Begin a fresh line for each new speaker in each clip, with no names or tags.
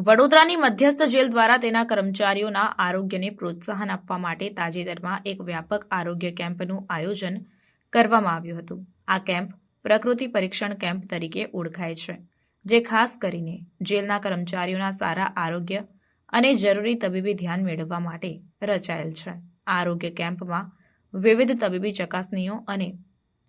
વડોદરાની મધ્યસ્થ જેલ દ્વારા તેના કર્મચારીઓના આરોગ્યને પ્રોત્સાહન આપવા માટે તાજેતરમાં એક વ્યાપક આરોગ્ય કેમ્પનું આયોજન કરવામાં આવ્યું હતું. આ કેમ્પ પ્રકૃતિ પરીક્ષણ કેમ્પ તરીકે ઓળખાય છે, જે ખાસ કરીને જેલના કર્મચારીઓના સારા આરોગ્ય અને જરૂરી તબીબી ધ્યાન મેળવવા માટે રચાયેલ છે. આરોગ્ય કેમ્પમાં વિવિધ તબીબી ચકાસણીઓ અને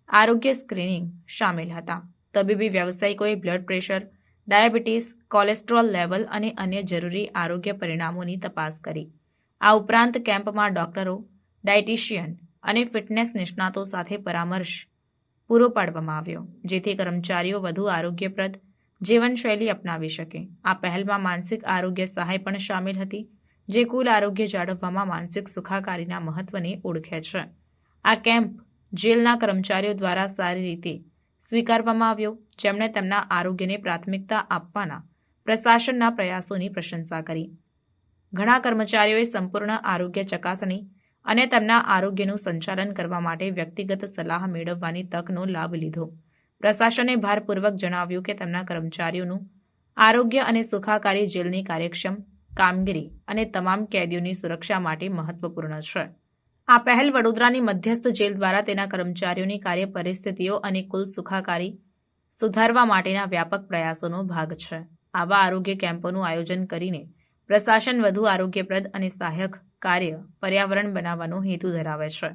આરોગ્ય સ્ક્રીનિંગ સામેલ હતા. તબીબી વ્યાવસાયિકોએ blood pressure, diabetes cholesterol level અને અન્ય જરૂરી આરોગ્ય પરિણામોની તપાસ કરી. આ ઉપરાંત કેમ્પમાં ડોક્ટરો, ડાયટિશિયન અને ફિટનેસ નિષ્ણાતો સાથે પરામર્શ પૂરો પાડવામાં આવ્યો, જેથી કર્મચારીઓ વધુ આરોગ્યપ્રદ જીવનશૈલી અપનાવી શકે. આ પહેલમાં માનસિક આરોગ્ય સહાય પણ સામેલ હતી, જે કુલ આરોગ્ય જાળવવામાં માનસિક સુખાકારીના મહત્વને ઓળખે છે. આ કેમ્પ જેલના કર્મચારીઓ દ્વારા સારી રીતે સ્વીકારવામાં આવ્યો, જેમણે તેમના આરોગ્યને પ્રાથમિકતા આપવાના પ્રશાસનના પ્રયાસોની પ્રશંસા કરી. ઘણા કર્મચારીઓએ સંપૂર્ણ આરોગ્ય ચકાસણી અને તેમના આરોગ્યનું સંચાલન કરવા માટે વ્યક્તિગત સલાહ મેળવવાની તકનો લાભ લીધો. પ્રશાસને ભારપૂર્વક જણાવ્યું કે તેમના કર્મચારીઓનું આરોગ્ય અને સુખાકારી જેલની કાર્યક્ષમ, કામગીરી અને તમામ કેદીઓની સુરક્ષા માટે મહત્વપૂર્ણ છે. આ પહેલ વડોદરાની મધ્યસ્થ જેલ દ્વારા તેના કર્મચારીઓની કાર્ય પરિસ્થિતિઓ અને કુલ સુખાકારી સુધારવા માટેના વ્યાપક પ્રયાસોનો ભાગ છે. આવા આરોગ્ય કેમ્પોનું આયોજન કરીને પ્રશાસન વધુ આરોગ્યપ્રદ અને સહાયક કાર્ય પર્યાવરણ બનાવવાનો હેતુ ધરાવે છે.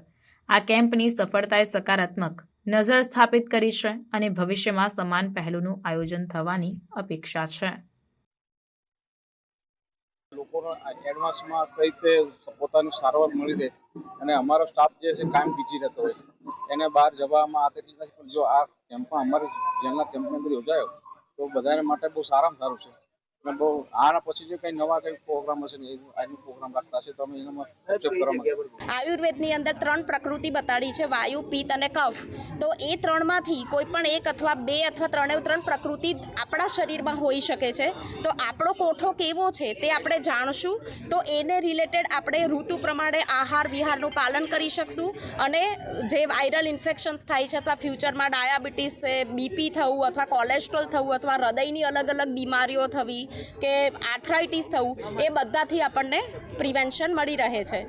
આ કેમ્પની સફળતાએ સકારાત્મક નજર સ્થાપિત કરી છે અને ભવિષ્યમાં સમાન પહેલોનું આયોજન થવાની અપેક્ષા છે.
લોકોને એડવાન્સમાં કઈ રીતે પોતાની સારવાર મળી રહે અને અમારો સ્ટાફ જે છે કાયમ બીજી રહેતો હોય છે. એને બહાર જવામાં આ તકલીફ નથી પણ જો આ કેમ્પમાં અમારે જેમના કેમ્પની અંદર યોજાયો તો બધાને માટે બહુ સારામાં સારું છે. અને બહુ આના પછી જે કંઈ નવા કંઈ પ્રોગ્રામ હશે ને આજનો પ્રોગ્રામ રાખતા હશે તો અમે એનામાં ઉપયોગ કરવા માંગીએ.
આયુર્વેદની અંદર ત્રણ પ્રકૃતિ બતાડી છે વાયુ પિત્ત અને કફ. તો એ ત્રણમાંથી કોઈ પણ એક અથવા બે અથવા ત્રણે ત્રણ પ્રકૃતિ આપણા શરીરમાં હોઈ શકે છે. તો આપણો કોઠો કેવો છે તે આપણે જાણશું. તો એને રિલેટેડ આપણે ઋતુ પ્રમાણે આહાર વિહારનું પાલન કરી શકશું. અને જે વાયરલ ઇન્ફેક્શન્સ થાય છે અથવા ફ્યુચરમાં ડાયાબિટીસ છે બીપી થવું અથવા કોલેસ્ટ્રોલ થવું અથવા હૃદયની અલગ અલગ બીમારીઓ થવી કે આર્થરાઇટીસ થવું એ બધાથી આપણને પ્રિવેન્શન મળી રહે છે.